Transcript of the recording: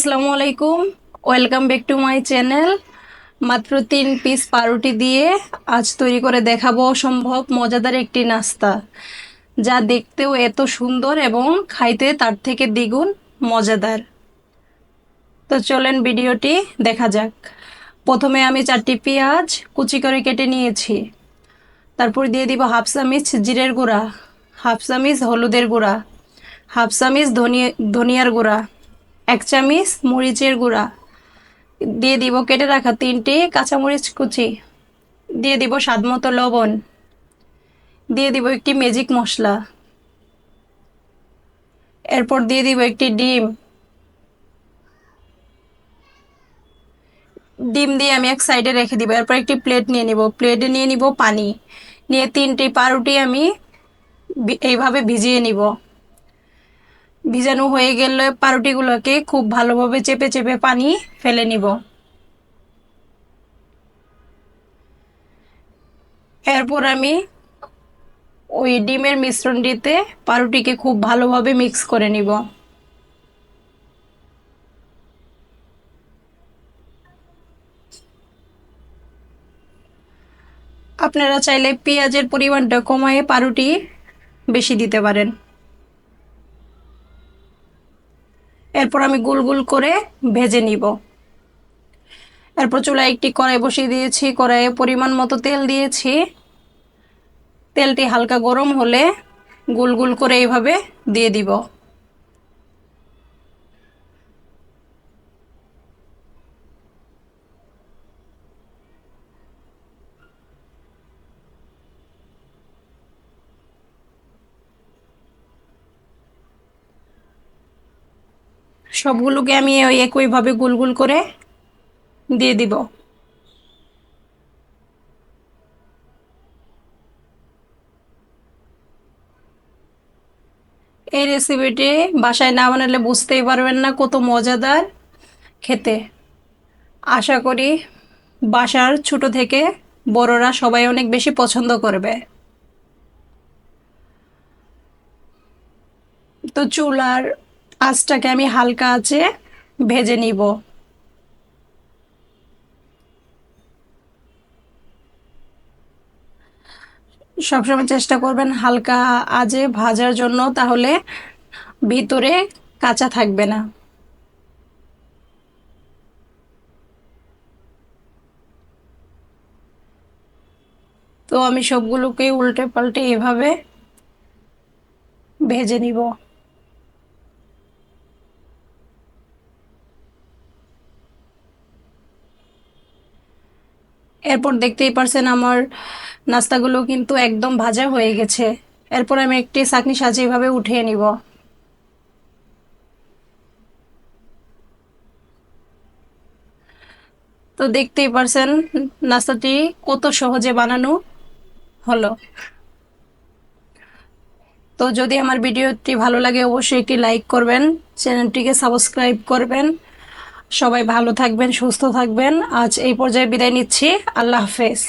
আসসালামু আলাইকুম। Welcome back to my channel মাত্র তিন পিস পাউরুটি দিয়ে আজ তৈরি করে দেখাবো অসম্ভব মজাদার একটি নাস্তা। যা দেখতেও এত সুন্দর এবং খাইতে তার থেকে দ্বিগুণ মজাদার। তো চলেন ভিডিওটি দেখা যাক। প্রথমে আমি চারটি পেঁয়াজ কুচি করে কেটে নিয়েছি। তারপর দিয়ে দিব হাফ চামিচ জিরের গুঁড়া, হাফ চামিচ হলুদের গুঁড়া, হাফ চামিচ ধনিয়া ধনিয়ার গুঁড়া। এক চামিচ মরিচের গুঁড়া। দিয়ে দিব কেটে রাখা তিনটি কাঁচামরিচ কুচি। দিয়ে দিব স্বাদ মতো লবণ। দিয়ে দিব একটি ম্যাজিক মশলা। এরপর দিয়ে দিব একটি ডিম। ডিম দিয়ে আমি এক সাইডে রেখে দিব। এরপর একটি প্লেট নিয়ে নিব। প্লেটে নিয়ে নিব পানি। নিয়ে তিনটি পাউরুটি আমি এইভাবে ভিজিয়ে নিব। ভিজানো হয়ে গেলে পাউরুটিগুলোকে খুব ভালোভাবে চেপে চেপে পানি ফেলে নিব। এরপর আমি ওই ডিমের মিশ্রণটিতে পাউরুটিকে খুব ভালোভাবে মিক্স করে নিব। আপনারা চাইলে পেঁয়াজের পরিমাণটা কমায় পাউরুটি বেশি দিতে পারেন। এরপর আমি গোল গোল করে ভেজে নিব। এরপর চুলায় একটি কড়াই বসিয়ে দিয়েছি। কড়াইয়ে পরিমাণ মতো তেল দিয়েছি। তেলটি হালকা গরম হলে গোল গোল করে এইভাবে দিয়ে দিব। সবগুলোকে আমি ওই একইভাবে গোল গোল করে দিয়ে দিব। এই রেসিপিটি বাসায় না বানালে বুঝতেই পারবেন না কত মজাদার খেতে। আশা করি বাসার ছোট থেকে বড়রা সবাই অনেক বেশি পছন্দ করবে। তো চুলার আঁচটাকে আমি হালকা আছে ভেজে নিব। সবসময় চেষ্টা করবেন হালকা আজে ভাজার জন্য, তাহলে ভিতরে কাঁচা থাকবে না। তো আমি সবগুলোকে উল্টে পাল্টে এভাবে ভেজে নিব। এরপর দেখতেই পারছেন আমার নাস্তাগুলো কিন্তু একদম ভাজা হয়ে গেছে। এরপর আমি একটি চাকনি সাজিয়ে এভাবে উঠিয়ে নিব। তো দেখতেই পারছেন নাস্তাটি কত সহজে বানানো হলো। তো যদি আমার ভিডিওটি ভালো লাগে অবশ্যই একটি লাইক করবেন, চ্যানেলটিকে সাবস্ক্রাইব করবেন সবাই ভালো থাকবেন সুস্থ থাকবেন। আজ এই পর্যায়ে বিদায় নিচ্ছি। আল্লাহ হাফেজ।